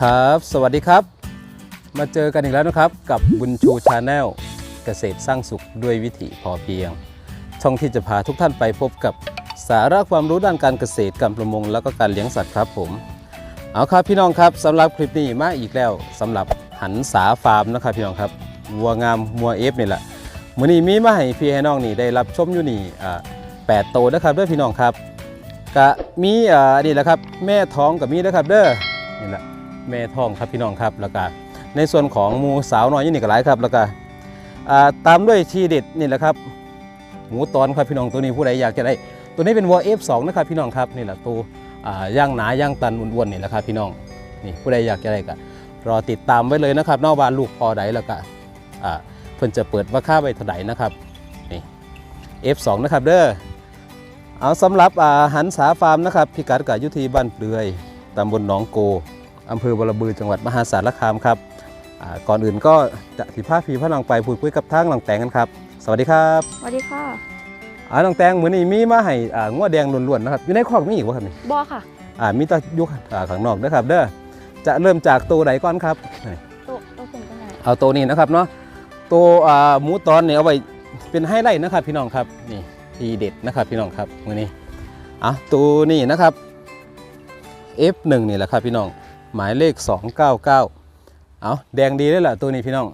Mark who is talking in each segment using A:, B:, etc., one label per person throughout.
A: ครับ สวัสดีครับ มาเจอกันอีกแล้วนะครับ กับบุญชูชาแนลเกษตรสร้างสุขด้วยวิถีพอเพียง ช่องที่จะพาทุกท่านไปพบกับสาระความรู้ด้านการเกษตรการประมงแล้วก็การเลี้ยงสัตว์ครับผม เอาครับพี่น้องครับสำหรับคลิปนี้มาอีกแล้วสำหรับหันสาฟาร์มนะครับพี่น้องครับวัวงามวัวเอฟนี่แหละมื้อนี้มีมาให้พี่ให้น้องนี่ได้รับชมอยู่นี่อ่าแปดโตวนะครับด้วยพี่น้องครับกะมีอ่านี่แหละครับ แม่ท้องกับมีนะครับเด้อนี่แหละ แม่ท้องครับพี่น้องครับแล้วก็ในส่วนของหมูสาวน้อยนี่ก็หลายครับแล้วก็ตามด้วยชีเด็ดนี่แหละครับหมูตอนครับพี่น้องตัวนี้ผู้ใดอยากจะได้ ตัวนี้เป็นวัว F2 นะครับพี่น้องครับนี่แหละตัวย่างหนาย่างตันอ้วนๆนี่แหละครับพี่น้องนี่ผู้ใดอยากจะได้ก็รอติดตามไว้เลยนะครับนอกบ้านลูกพอใดแล้วก็เพิ่นจะเปิดว่าค่าไว้เท่าใดนะครับนี่ F2 นะครับเด้อเอาสำหรับอาหันสาฟาร์มนะครับพิกัดกับยุทธีบ้านเปลือยตำบลหนองโก อำเภอบรบือจังหวัดมหาสารคามครับอ่าก่อนอื่นก็จะสิพาพีพระนองไปพูดคุยกับทางหลังแตงกันครับ สวัสดีครับ
B: สวัสดีค่ะ
A: อ่าน้องแตงมื้อนี้มีมาให้อ่างวดแดงล้วนๆนะครับอยู่ในคอกมีอีกบ่ครับนี่
B: บอค่ะ
A: อ่ามีแตะยุคอ่าข้างนอกนะครับ เด้อจะเริ่มจากตัวไหนก่อนครับนี่
B: ตัวตัวเป็นยังไง
A: เอาตัวนี้นะครับเนาะตัวอ่าหมูตอนเนี่ยเอาไว้เป็นไฮไลท์นะครับ พี่น้องครับนี่ทีเด็ดนะครับพี่น้องครับมื้อนี้อะตัวนี้นะครับ F1 นี่แหละครับพี่น้อง หมายเลข 299 เอาแดงดีเลยล่ะตัวนี้พี่น้อง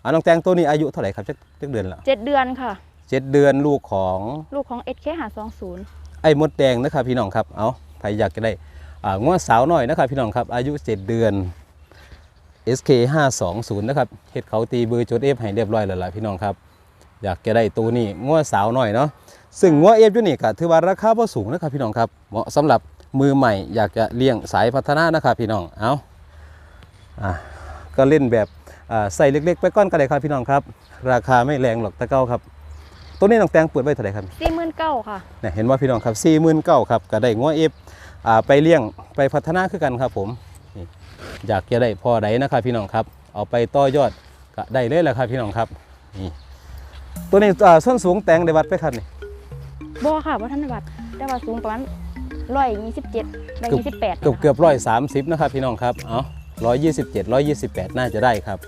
A: เอาน้องแตงตัวนี้อายุเท่าไหร่ครับจักจักเดือนละ
B: เจ็ดเดือนค่ะ
A: เจ็ดเดือนลูกของ
B: ลูกของ SK หาสองศูนย์
A: ไอ้มดแดงนะครับพี่น้องครับ เอาใครอยากจะได้อ่างวดสาวหน่อยนะครับพี่น้องครับ อายุ 7 เดือน SK 520นะครับเฮ็ดเขาตีเบอร์จดเอฟให้เรียบร้อยแล้วล่ะพี่น้องครับ อยากจะได้ตัวนี้งวดสาวหน่อยเนาะ ซึ่งงวดเอฟอยู่นี่ก็ถือว่าราคาบ่สูงนะครับพี่น้องครับ เหมาะสำหรับ มือใหม่อยากจะเลี้ยงสายพัฒนานะครับพี่น้องเอาอะก็เล่นแบบอ่าใส่เล็กๆ ไปก้อนก็ได้ครับพี่น้องครับ ราคาไม่แรงหรอกตะเก้าครับตัวนี้น้องแตงเปิดไว้เท่าไหร่ครับ
B: สี่หมื่นเก้าค่ะ
A: เนี่ยเห็นว่าพี่น้องครับ4 9 0 0 0ครับก็ได้งัวเอฟอ่าไปเลี้ยงไปพัฒนาคือกันครับผมนี่อยากจะได้พ่อใดนะครับพี่น้องครับ เอาไปต่อยอดก็ได้เลยแหละครับพี่น้องครับนี่ตัวนี้อ่าส้นสูงแตงได้วัดไปครับนี่
B: บอค่ะว่าท่านวัดได้ว่าสูงประมาณ ร้อยยี่สิบเจ็ดร้อยยี่สิบแปด
A: เกือบเกือบร้อยสามสิบนะครับพี่น้องครับเอาร้อยยี่สิบเจ็ดร้อยยี่สิบแปดน่าจะได้ครับ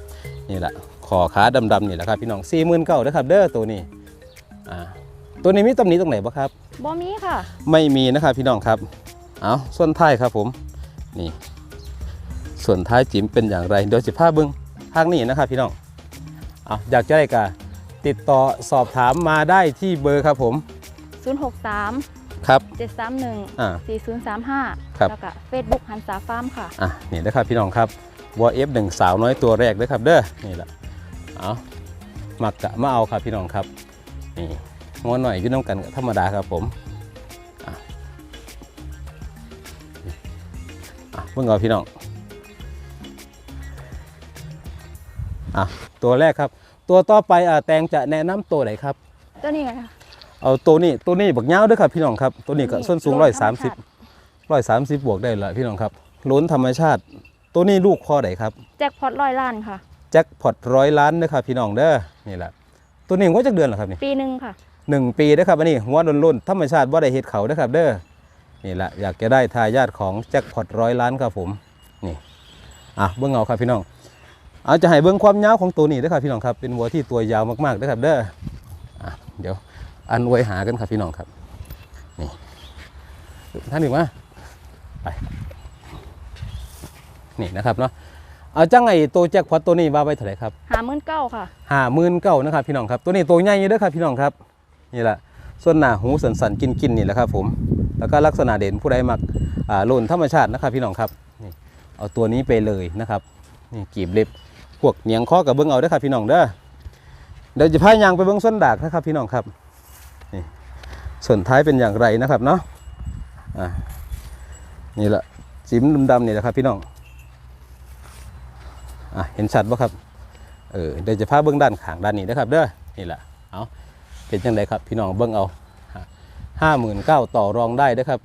A: นี่แหละขอขาดำๆนี่แหละครับพี่น้องสี่หมื่นเก้านะครับเด้อตัวนี้อ่าตัวนี้มีตำหนิตรงไหนบ้างครับ
B: บอมีค่ะ
A: ไม่มีนะครับพี่น้องครับเอาส่วนท้ายครับผมนี่ ส่วนท้ายจิ๋มเป็นอย่างไรเดี๋ยวจะพาเบิ้งทางนี้นะครับพี่น้องเอาอยากจะได้กะติดต่อสอบถามมาได้ที่เบอร์ครับผม
B: ศูนย์หกสาม
A: ครับ
B: เจ็ดสามหนึ่ง
A: อ่า
B: สี่ศูนย์สามห้า
A: ครับ
B: แล้วก็เฟซบุ๊กหันสาฟาร์มค่ะ
A: อะนี่นะครับพี่น้องครับวอเอฟหนึ่งสาวน้อยตัวแรกเด้อครับเด้อนี่แหละเอามักกะมาเอาครับพี่น้องครับนี่งอหน่อยอยืนน้ำกันก็ธรรมดาครับผมอะอะเพิ่งเอาพี่น้องอะตัวแรกครับ ตัวต่อไปอะแตงจะแนะนำตัวไหนครับ
B: ตัวนี้ไงค่ะ
A: เอาตัวนี้ตัวนี้บักยาวเด้วยครับพี่น้องครับตัวนี้ก็ส้นสูงร้อยสามสิบ
B: ธรรช
A: ร้อยสามสิบบวกได้ละพี่น้องครับล้นธรรมชาติ ตัวนี้ลูกข้อไหนครับ
B: ติแจ็คพอตร้อยล้านค่ะ
A: แจ็คพอตร้อยล้านนะครับพี่น้องเด้อนี่แหละตัวนี้หัวจักเดือนเหรอครับนี่
B: ปีหนึ่งค่ะ
A: หนึ่งปีนะครับอันนี้หัวล้นๆธรรมชาติว่าได้เห็ดเขานะครับเด้อนี่แหละอยากจะได้ทายาทของแจ็คพอตร้อยล้านครับผมนี่อะเบื้องเอาครับพี่น้องเอาจะให้เบื้องความยาวของตัวนี้นะครับพี่น้องครับเป็นวัวที่ตัวยาวมากๆนะครับเด้ออะเดี๋ยว อันไว้หากันครับพี่น้องครับนี่ท่านหนึ่งมาไปนี่นะครับเนาะเอาจังไงตัวแจ็คพอตตัวนี้ว่าไว้เท่าไหร่ครับ
B: หาหมื่นเก้าค่ะ
A: ห้าหมื่นเก้านะครับพี่น้องครับ ตัวนี้ตัวใหญ่เด้อครับพี่น้องครับนี่แหละส่วนหน้าหูสันสันกินกินๆนี่แหละครับผมแล้วก็ลักษณะเด่นผู้ใดมักอ่าโลนธรรมชาตินะครับพี่น้องครับนี่เอาตัวนี้ไปเลยนะครับนี่กีบเล็บพวกเหนียงข้อกับเบิ้งเอาเด้อครับพี่น้องเด้อเดี๋ยวจะพายางไปเบิ้งส้นดากนะครับพี่น้องครับนี่ ส่วนท้ายเป็นอย่างไรนะครับเนาะอ่านี่แหละจิ้มดำๆนี่แหละครับพี่น้องอะเห็นชัดปะครับเออเดี๋ยวจะพาเบื้องด้านข้างด้านนี้นะครับเด้อนี่แหละเอาเป็นยังไงครับพี่น้องเบื้องเอาห้าหมื่นเก้าต่อรองได้นะครับ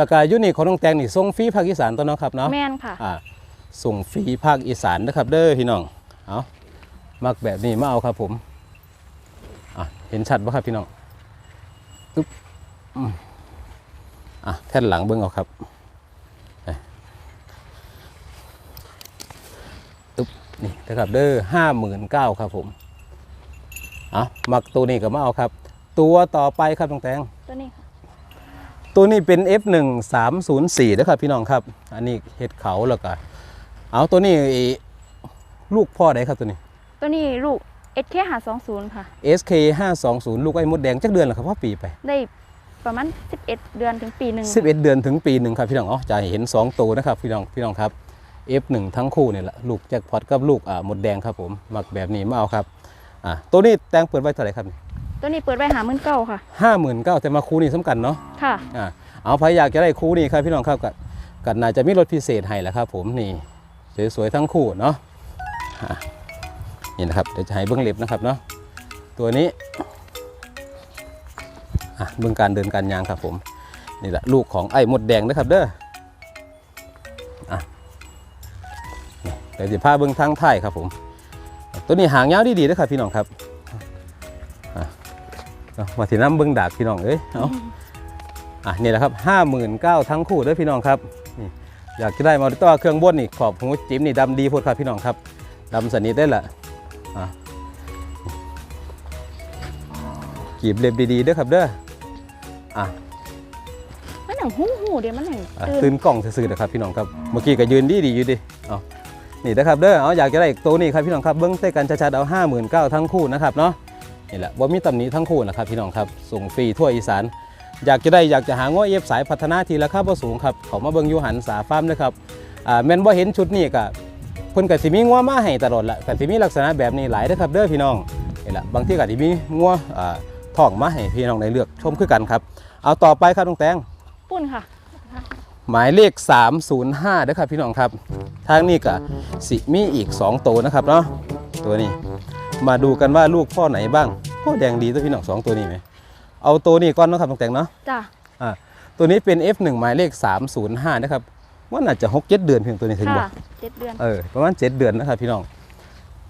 A: ราคายูนิคของน้องแตงนี่ส่งฟรีภาคอีสานตัวเนาะครับเนาะ
B: แม่นค่ะ
A: อ่าส่งฟรีภาคอีสานนะครับเด้อพี่น้องเอามักแบบนี้มาเอาครับผมอะเห็นชัดปะครับพี่น้องปึ๊บ อืมอะแท่นหลังเบื้องเอาครับนะครับเด้อห้าหมื่นเก้าครับผมเอามักตัวนี้ก็มาเอาครับ ตัวต่อไปครับน้องแตง
B: ตัวนี้ค่ะ
A: ตัวนี้เป็น F1 304นะครับพี่น้องครับ อันนี้เห็ดเขาแล้วก็เอาตัวนี้ลูกพ่อไหนครับตัวนี้
B: ตัวนี้ลูก SK หา20ค่ะ
A: SK 520ลูกไอ้มดแดงจักเดือนแล้วครับพ่อปีไป
B: ได้ ประมาณ11 เดือนถึงปีหนึ่ง
A: 11 เดือนถึงปีหนึ่งครับพี่น้องอ๋อจะเห็น2ตัวนะครับพี่น้องพี่น้องครับ F1 ทั้งคู่เนี่ยแหละลูกแจ็คพอตกับลูกอ่ามดแดงครับผมมักแบบนี้มาเอาครับอ่าตัวนี้แตงเปิดไว้เท่าไหร่ครับ
B: ตัวนี้เปิดไว้หามื่นเก้าค่ะ
A: ห้าหมื่นเก้าแต่มาคู่นี้สำคัญเนาะ
B: ค่ะ
A: อ่าเอาใครอยากจะได้คู่นี้ครับพี่น้องครับกักันน่าจะมีรถพิเศษให้แหละครับ ผมนี่สวยๆทั้งคู่เนาะอะนี่นะครับเดี๋ยวจะให้เบื้องเล็บนะครับเนาะตัวนี้ อะเบื้องการเดินการยางครับผมนี่แหละลูกของไอ้มดแดงนะครับเด้ออะนี่เดี๋ยวจะพาเบื้องทางไทยครับผม ตัวนี้หางยาวดีๆนะครับพี่น้องครับอ่ามาที่น้ำเบื้องดากพี่น้องเอ้ยเอาอะนี่แหละครับห้าหมื่นเก้าทั้งคู่ด้วยพี่น้องครับอยากจะได้มาตัวเครื่องบดนี่ขอบหูจิ้มนี่ดำดีโพดครับพี่น้องครับดำสนิทได้ละอะกีบเล็บดีๆด้อครับเด้อ อะ
B: มันหนังหูหูเดี๋ยวมันหนัง
A: อะ
B: ตื่น
A: ตื่นกล้องซื่อๆนะครับพี่น้องครับเมื่อกี้ก็ยืนดีดีๆอยู่ดิเอานี่นะครับเด้อเอาอยากจะได้อีกตัวนี้ครับพี่น้องครับเบิ้งใส่กันชัดๆเอาห้าหมื่นเก้าทั้งคู่นะครับเนาะนี่แหละว่ามีตำหนิทั้งคู่นะครับพี่น้องครับส่งฟรีทั่วอีสาน อยากจะได้อยากจะหาง้อเอฟสายพัฒนาทีราคาบ่สูงครับเขามาเบิ่งอยู่หันสาฟาร์มนะครับอ่าแม่นบ่เห็นชุดนี้ก็เพิ่นก็สิมีง้อมาให้ตลอดละก็สิมีลักษณะแบบนี้หลายเด้อครับเด้อพี่น้องนี่แหละบางทีก็สิมีง้ออ่า ท้องมาให้พี่น้องได้เลือกชมคือกันครับ เอาต่อไปครับน้องแตง
B: ปุ่นค่ะ
A: หมายเลข 305เด้อครับพี่น้องครับ ทางนี้ก็สิมีอีก 2 ตัวนะครับเนาะตัวนี้ มาดูกันว่าลูกพ่อไหนบ้างพ่อแดงดีตัวพี่น้องสองตัวนี้ไหมเอาตัวนี้ก่อนเนาะครับน้องแตงเนาะ
B: จ้ะ
A: อ่าตัวนี้เป็น F1 หมายเลข 305 นะครับว่าน่าจะ6 7เดือนเพียงตัวนี้ถึงบ่
B: ค่ะเจ็ดเดือน
A: เออประมาณ7เดือนนะครับพี่น้อง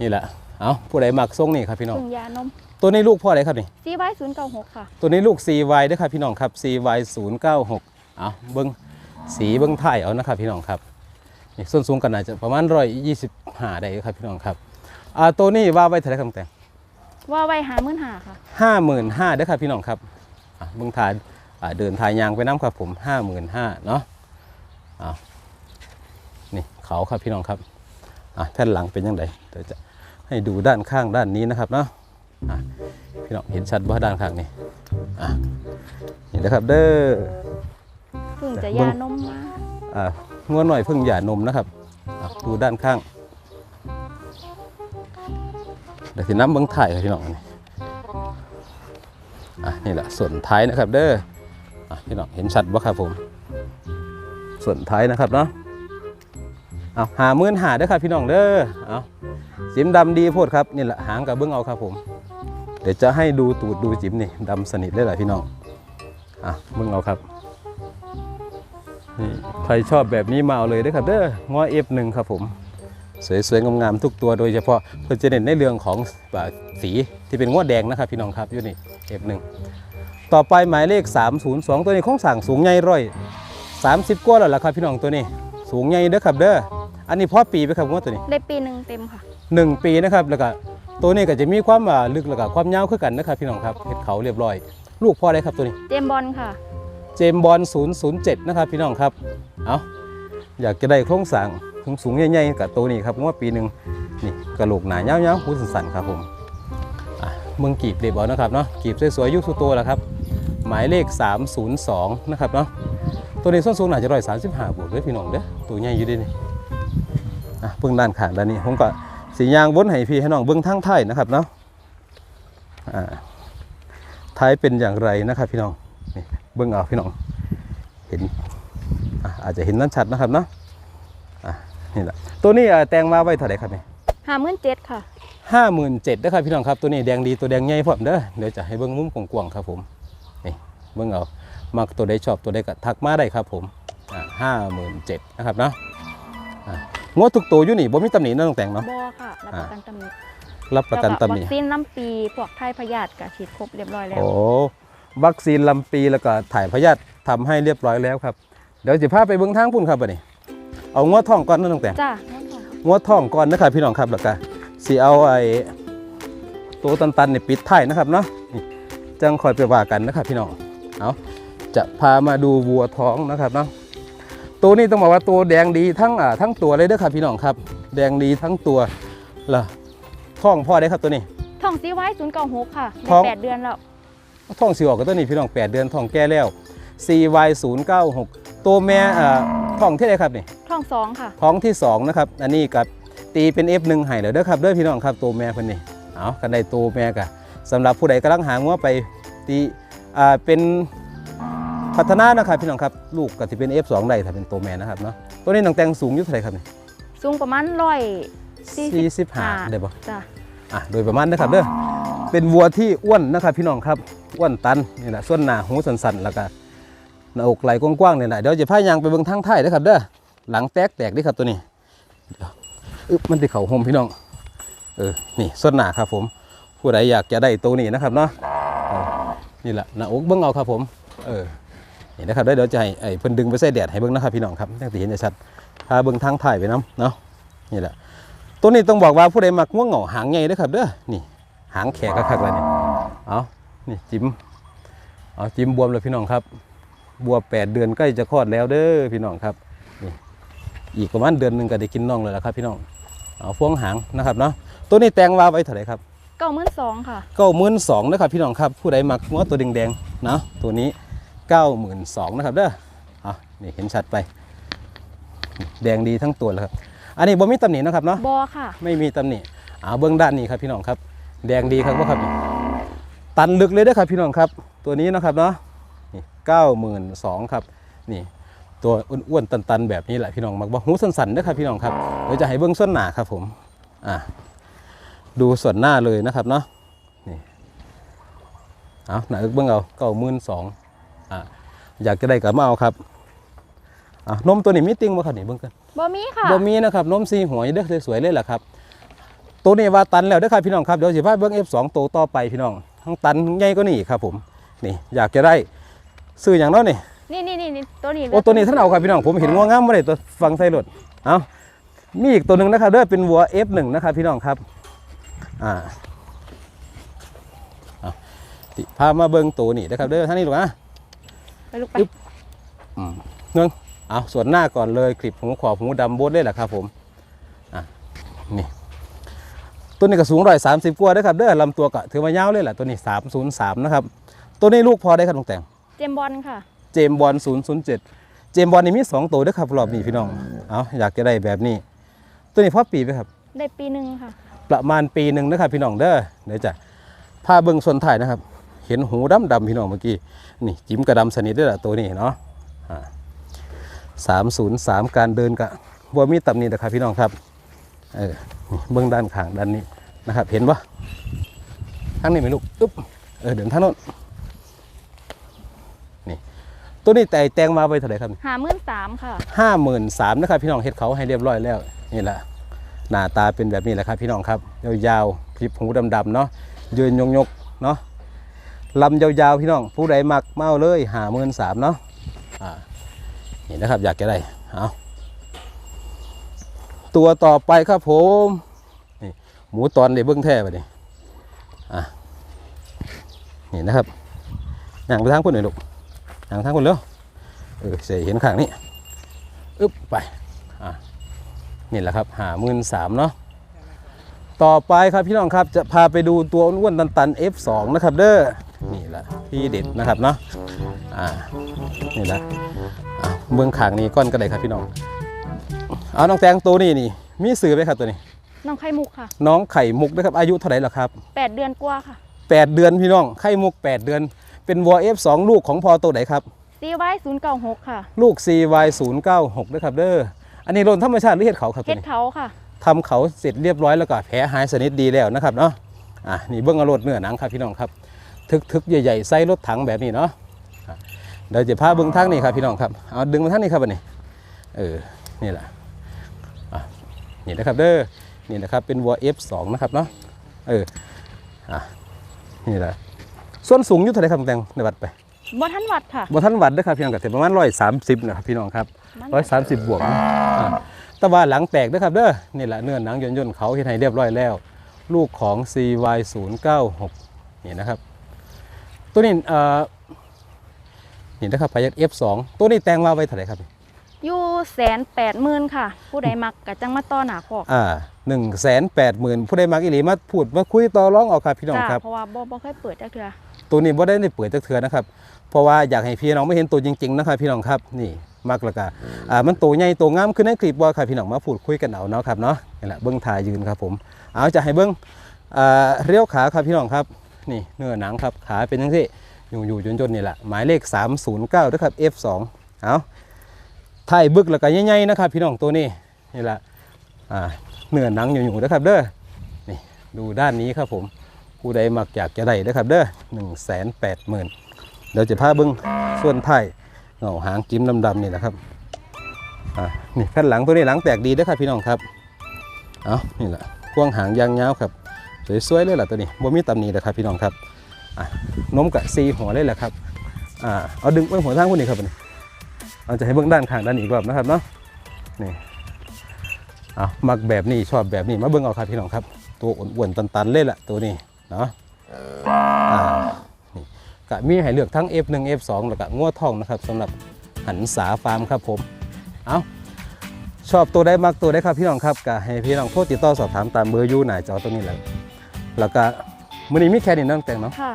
A: นี่แหละเอาผู้ใดมักทรงนี่ครับพี่น้อง
B: พึ่งยานม
A: ตัวนี้ลูกพ่ออะไรครับนี่
B: ซีไว้ศูนย์เก้าหกค่ะ
A: ตัวนี้ลูก CY ด้วยครับพี่น้องครับ CY 096เอาเบิ้งสีเบิ้งถ่ายเอานะครับพี่น้องครับนี่ส้นสูงกันน่าจะประมาณ125ได้ครับพี่น้องครับอ่าตัวนี้ว่าไว้เท่าไหร่ครับแต่
B: ว่าไว้หามื่นหาค่ะ
A: ห้าหมื่นห้าด้วยครับพี่น้องครับอะเบิ้งถ่ายอ่าเดินถ่ายยางไปน้ำครับผมห้าหมื่นห้าเนาะเอานี่เขาครับพี่น้องครับอะแผ่นหลังเป็นยังไงเดี๋ยวจะให้ดูด้านข้างด้านนี้นะครับเนาะอะ พี่น้องเห็นชัดว่าด้านข้างนี่อะนี่นะครับเด้อ
B: พึ่งจะ
A: เบิ่ง
B: ยานมมา
A: อะงัวหน่อยเพิ่งหย่านมนะครับอะดูด้านข้างเดี๋ยวสิน้ำเบิ้งถ่ายครับพี่น้องนี่อะนี่แหละส่วนท้ายนะครับเด้ออะพี่น้องเห็นชัดว่าครับผม ส่วนท้ายนะครับเนาะเอาหามื่นหาเด้อครับพี่น้องเด้อเอาจิมดำดีโพดครับนี่แหละหางกับเบื้องเอาครับผม เดี๋ยวจะให้ดูตูดดูจิมนี่ดำสนิทเลยแหละพี่น้องอะเบื้องเอาครับนี่ใครชอบแบบนี้มาเอาเลยเด้อครับเด้อง้อเอฟหนึ่งครับผม สวยๆงามๆทุกตัวโดยเฉพาะเพื่อจะเน้นในเรื่องของอ่าสีที่เป็นง้อแดงนะครับพี่น้องครับอยู่นี่เอฟหนึ่งต่อไปหมายเลข 302 ตัวนี้โครงสร้างสูงใหญ่ร้อย30กว่าแล้วล่ะครับพี่น้องตัวนี้ สูงใหญ่เด้อครับเด้ออันนี้พอปีไปครับง้อตัวนี้
B: ได้ปีหนึ่งเต็มค่ะ
A: 1 ปีนะครับแล้วก็ ตัวนี้ก็จะมีความอ่าลึกแล้วก็ความยาวคือกันนะครับพี่น้องครับเห็ดเขาเรียบร้อย ลูกพ่อได้ครับตัวนี้
B: เจมส์บอลค่ะ
A: เจมส์บอล007 นะครับพี่น้องครับ เอาอยากจะได้โครงสร้างสูงสูงๆใหญ่ๆกับตัวนี้ครับว่าปีหนึ่งนี่กระโหลกหนาเย้าวๆหูสันๆครับผมอะเมืองกีบเรียบร้อยนะครับเนาะกีบสวยๆอยุสุตัวแล้วครับ หมายเลข 302 นะครับเนาะตัวนี้ส้นสูงน่าจะร้อยสามสิบห้าบวกเลยพี่น้องเด้อตัวใหญ่อยู่เด้วยนี่อะเบื้องด้านข้างด้านนี้ผมก็ สียางวนให้พี่ให้น้องเบื้องทางไทายนะครับเนาะอ่าท้ายเป็นอย่างไรนะครับพี่น้องนี่เบิ่งเอาพี่น้องเห็นอะอาจจะเห็นนั่นชัดนะครับเนาะอะนี่แหละตัวนี้อะแต่งมาไว้เท่าไหร่ครับเนี่ย
B: หามื่นเจ็ดค่ะ
A: ห้าหมื่นเจ็ดนะครับพี่น้องครับตัวนี้แดงดีตัวแดงใหญ่พร้อมเด้อเดี๋ยวจะให้เบิ่งมุมกว้างๆครับผมนี่เบิ่งเอามักตัวใดชอบตัวใดก็ทักมาได้ครับผมอะห้าหมื่นเจ็ดนะครับเนาะอะ งวดทุกตัวอยู่นี่บ่มีตำหนินะต้องแต่งเนาะ
B: บอค่ะรับประกันตำหนิ
A: รับประกันตำหนิ
B: วัคซีนน้ำปีพวกไทยพยาธิกับฉีดครบเรียบร้อยแล้ว
A: โอ้วัคซีนลำปีแล้วก็ถ่ายพยาธิทำให้เรียบร้อยแล้วครับ เดี๋ยวจะพาไปเบื้องทางพุ่นครับบัดนี้ เอางวดทองก่อนนะน้องแต่ง
B: จ้า
A: งัวท้องก่อนนะครับพี่น้องครับแล้วก็สิเอาไอ้ตัวตันๆเนี่ยปิดท้ายนะครับเนาะนี่จังคอยไปว่ากันนะครับพี่น้องเอาจะพามาดูวัวท้องนะครับเนาะ ตัวนี้ต้องบอกว่าตัวแดงดีทั้งอ่าทั้งตัวเลยเด้อครับพี่น้องครับ แดงดีทั้งตัวล่ะท้องพ่อได้ครับตัวนี้
B: ท่องซีไว้ศูนย์เก้าหกค่ะได้
A: ท้อง
B: แปดเดือนแล้ว
A: ท้องสิออกกับตัวนี้พี่น้อง8เดือนท้องแก่แล้ว CY 0 9 6 ตัวแม่อ่าท้องที่ไหนครับนี่
B: ท่องสองค่ะ
A: ท้องที่2นะครับ อันนี้กับตีเป็น F1 ให้แล้วเด้อครับเด้อพี่น้องครับตัวแม่เพิ่นนี่เอากันได้ตัวแม่กะสำหรับผู้ใดกำลังหางัวไปตีอ่าเป็น พัฒนานะครับพี่น้องครับลูกก็สิเป็น F2 ได้ถ้าเป็นตัวแม่นะครับเนาะตัวนี้น้องแตงสูงอยู่เท่าไหร่ครับนี่
B: สูงประมาณร้อยสี่สิบ
A: 45ได้บ่
B: จ้ะ
A: อะโดยประมาณนะครับเด้อเป็นวัวที่อ้วนนะครับพี่น้องครับอ้วนตันนี่แหละส่วนหน้าหูสันๆแล้วก็หน้าอกไหล่กว้างๆเนี่ยแหละเดี๋ยวจะพายางไปเบิ่งทางท้ายนะครับเด้อหลังแตกแตกเด้วยครับตัวนี้เดี๋ยวอึ๊บมันติเข่าหมพี่น้องเออนี่ส่วนหน้าครับผม ผู้ใดอยากจะได้ตัวนี้นะครับเนาะเออนี่แหละหน้าอกเบิ่งเอาครับผม เออ นี่นะครับเดี๋ยวจะให้ไอ้เพิ่นดึงไปใส่แดดให้เบิ่งนะครับพี่น้องครับจังสิเห็นได้ชัดพาเบิ่งทางท้ายไปนํเนาะนี่แหละตัวนี้ต้องบอกว่าผู้ใดมักง่วงเหงาหางใหญ่เด้อครับเด้อนี่หางแขกคักๆเลยนี่เอานี่จิ้มเอาจิ้มบวมเลยพี่น้องครับบวม8เดือนใกล้จะคลอดแล้วเด้อพี่น้องครับนี่อีกประมาณเดือนหนึงก็ได้กินน่องเลยละครับพี่น้องเอาฟวงหางนะครับเนาะตัวนี้แตงวาไว้เท่าไหร่ครับ
B: เก้าหมื่นสองค่ะ
A: เก้าหมื่นสองนะครับพี่น้องครับผู้ใดมักงัวตัวแดงๆนะตัวนี้ เก้าหมื่นสองนะครับเด้อเอานี่เห็นชัดไป แดงดีทั้งตัวเลยครับ อันนี้บ่มีตำหนินะครับเนาะ
B: บอค่ะ
A: ไม่มีตำหนิเอาเบื้องด้านนี้ครับพี่น้องครับ แดงดีครับว่าครับนี่ตันลึกเลยเด้อครับพี่น้องครับ ตัวนี้นะครับเนาะนี่เก้าหมื่นสองครับนี่ตัวอ้วนๆตันๆ แบบนี้แหละพี่น้องมักว่าหูสันๆเด้อครับพี่น้องครับเดี๋ยวจะให้เบื้องส่วนหน้าครับผมอะดูส่วนหน้าเลยนะครับเนาะนี่เอาหน้าอึกเบื้องเอาเก้าหมื่นสอง อะอยากจะได้กับมาเอาครับอะนมตัวนี้มีติ้งบ่ครับนี่เบื้องกัน
B: บอมีค่ะ
A: บ่มีนะครับนมซีหัวเด้อสวยๆเลยแหละครับ ตัวนี้ว่าตันแล้วเด้อครับพี่น้องครับเดี๋ยวสิพาเบิ่ง F2 ตัวต่อไปพี่น้องทั้งตันใหญ่ก็นี่ครับผมนี่อยากจะได้ซื้ออย่างเน้อนี่
B: นี่นี่นี่นี่ตัวนี้
A: โอ้ตัวนี้ท่านเอาครับพี่น้องผมเห็นงัวงามบ่ได้ตัวฟังใส่รถเอามีอีกตัวหนึ่งนะครับเด้อเป็นวัว F1 นะครับพี่น้องครับอ่าเอาติพามาเบิ่งตัวนี้นะครับเด้อท่านนี่หรอกนะ
B: ไป ลูกไป
A: อึ๊บอืมเนื่องเอาส่วนหน้าก่อนเลยคลิปหูขอบหูดำโบดเลยแหละครับผมอะนี่ตัวนี้ก็สูงร้อยสามสิบกว่าเด้อครับเด้อลำตัวก็ถือว่ายาวเลยแหละตัวนี้สามศูนย์สามนะครับตัวนี้ลูกพอได้ครับลุงแต่ง
B: เจมส์บอลค่ะ
A: เจมส์บอลศูนย์ศูนย์เจ็ดเจมส์บอลนี่มีสองตัวเด้อครับรอบนี้พี่น้องเอาอยากจะได้แบบนี้ ตัวนี้พ่อปีไหมครับ
B: ได้ปีหนึ่งค่ะ
A: ประมาณปีหนึ่งนะครับพี่น้องเด้อเดี๋ยวจะพาเบิ้งส่วนถ่ายนะครับ เห็นหูดำดำๆพี่น้องเมื่อกี้นี่จิ้มกระดำสนิทด้วยละตัวนี้เนาะสามศูนย์สามการเดินกะบัวมีตำหนินะครับพี่น้องครับเออนี่เบื้องด้านข้างด้านนี้นะครับ เห็นปะทั้งนี้ไหมลูกอึ๊บเออเดินทางโน้นนี่ตัวนี้แต่แตงมาไปเท่าไหร่ครับ
B: หาหมื่นสามค่ะ
A: ห้าหมื่นสามนะครับพี่น้องเฮ็ดเขาให้เรียบร้อยแล้วนี่แหละหน้าตาเป็นแบบนี้แหละครับพี่น้องครับยาวๆพริบหูดำๆเนาะยืนยกๆเนาะ ลำยาวๆพี่น้อง ผู้ใดมักเมาเลยหาหมื่นสามเนาะอ่านี่นะครับอยากจะได้เอาตัวต่อไปครับผมนี่หมูตอนเดี๋ยวเบิ้งแท้ไปนี่อะนี่นะครับอย่างไปทางคนหน่อยลูกอย่างทางคนเร็วเออเสียเห็นข้างนี้อึ๊บไปอะนี่แหละครับหาหมื่นสามเนาะต่อไปครับพี่น้องครับจะพาไปดูตัวอ้วนๆตัน F2 นะครับเด้อ นี่แหละที่เด็ดนะครับเนาะอ่านี่แหละอะเมืองขางนี้ก้อนก็ได้ครับพี่น้องเอาน้องแตงตัวนี้นี่ มีสื่อไหมครับตัวนี้
B: น้องไข่มุกค่ะ
A: น้องไข่มุกนะครับอายุเท่าไหร่แล้วครับ
B: แปดเดือนกว่าค่ะ
A: 8เดือนพี่น้องไข่มุก8เดือน เป็นวัว F2 ลูกของพอตัวไหนครับ
B: ซีไว้ศูนย์เก้าหกค่ะ
A: ลูก CY096 นะครับเด้ออันนี้โดนธรรมชาติหรือเห็ดเขาครับตั
B: เฮ็
A: ว
B: ด
A: นี้
B: เขาค่ะ
A: ทำเขาเสร็จเรียบร้อยแล้วก็แผลหายสนิทดีแล้วนะครับเนาะอะนี่เบื้องอรดเนื้อหนังครับพี่น้องครับ ทึกทึกๆ ใหญ่ๆไส้รถถังแบบนี้เนาะอะเดี๋ยวจะพาเบื้องทางนี้ครับพี่น้องครับเอาดึงมาทางนี้ครับอันนี้เออนี่แหละอะนี่นะครับเด้อนี่นะครับเป็นวัว F2 นะครับเนาะเอออะนี่แหละส่วนสูงอยู่เท่าไหร่ครับแตงในวัดไป
B: บอทันวัดค่ะ
A: บ่ท่านวัดเด้อครับพี่น้องกับประมาณร้อยสามสิบนะครับพี่น้องครับร้อยสามสิบบวกนะอ่าตตะวันหลังแตกนะครับเด้อนี่แหละเนื้อหนังย่นย่นๆเขาเฮ็ดให้เรียบร้อยแล้ว ลูกของ CY096 นี่นะครับ ตัวนี้เอ่อนี่นะครับพยัก F2 ตัวนี้แต่งมาไว้เท่าไหร่ครับ
B: อยู่แสนแปดหมื่นค่ะ ผู้ใดมักกะจังมาต่อหนาคอก
A: อ่าหนึ่งแสนแปดหมื่นผู้ใดมักอีหลีมาพูดมาคุยต่อร้องเอาครับพี่น้อง
B: จ้า
A: ครับ
B: เพราะว่าบ่บ่เคยเปิดจักเทื่อ
A: ตัวนี้บ่ได้ได้เปิดจักเทือนะครับเพราะว่าอยากให้พี่น้องไม่เห็นตัวจริงๆนะครับพี่น้องครับนี่มักและกะอ่ามันตัวใหญ่ตัวงามขึ้นในคลิปบ่ครับพี่น้องมาพูดคุยกันเอาเนาะครับเนาะนี่แหละเบิ้งถ่ายยืนครับผมเอาจะให้เบิ้งอ่าเรียวขาครับพี่น้องครับ นี่เนื้อหนังครับขาเป็นจังซี่อยู่อยู่จนจนๆนี่แหละหมายเลข 309นะครับ F2 เอาถ่ายบึกแล้วก็ใหญ่ๆนะครับ พี่น้องตัวนี้นี่แหละอ่าเนื้อหนังอยู่ๆนะครับเด้อนี่ดูด้านนี้ครับผมผู้ใดมักอยากจะได้นะครับเด้อหนึ่งแสนแปดหมื่นเดี๋ยวจะพาเบิ้งส่วนท้ายเงาหางจิ้มดำๆนี่นะครับอ่านี่แผ่นหลังตัวนี้หลังแตกดีเด้อครับพี่น้องครับเอานี่แหละกว้างหางยางยาวครับ สวยๆเลยล่ะตัวนี้บ่มีตำหนินะครับพี่น้องครับนมกับซีหัวเลยแหละครับอเอาดึงไปหัวทางคนนี้ครับนนี้เอาจะให้เบิ้องด้านข้างด้านอีกรอบนะครับเนาะนี่เอามักแบบนี้ชอบแบบนี้มาเบิ้องเอาครับพี่น้องครับ ตัวอ้วนๆตันๆเลยล่ะตัวนี้เนาะอ่านี่ก็มีให้เลือกทั้ง F1 F2 แล้วก็งัวทองนะครับสำหรับหันษาฟาร์มครับผมเอาชอบตัวได้มักตัวได้ครับพี่น้องครับก็ให้พี่น้องโทรติดต่อสอบถามตามเบอร์ยูหน้ายจอตรงนี้แหละ แล้วก็มื้อนี้มีแค่นี้น้องแต่งเนาะ
B: ค่ะ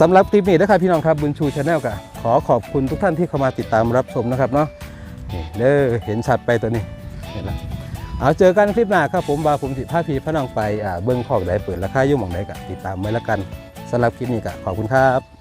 A: สำหรับคลิปนี้นะครับพี่น้องครับบุญชูชาแนลก็ขอขอบคุณทุกท่านที่เข้ามาติดตามรับชมนะครับเนาะนี่เด้อเห็นชัดไปตัวนี้เห็นแล้วเอาเจอกันคลิปหน้าครับผมบาผมสิพาพีพระน้องไปอ่าเบิ้งขอกใดเปิดราคาอยู่หม่องใดก็ติดตามไว้แล้วกันสำหรับคลิปนี้ก็ขอบคุณครับ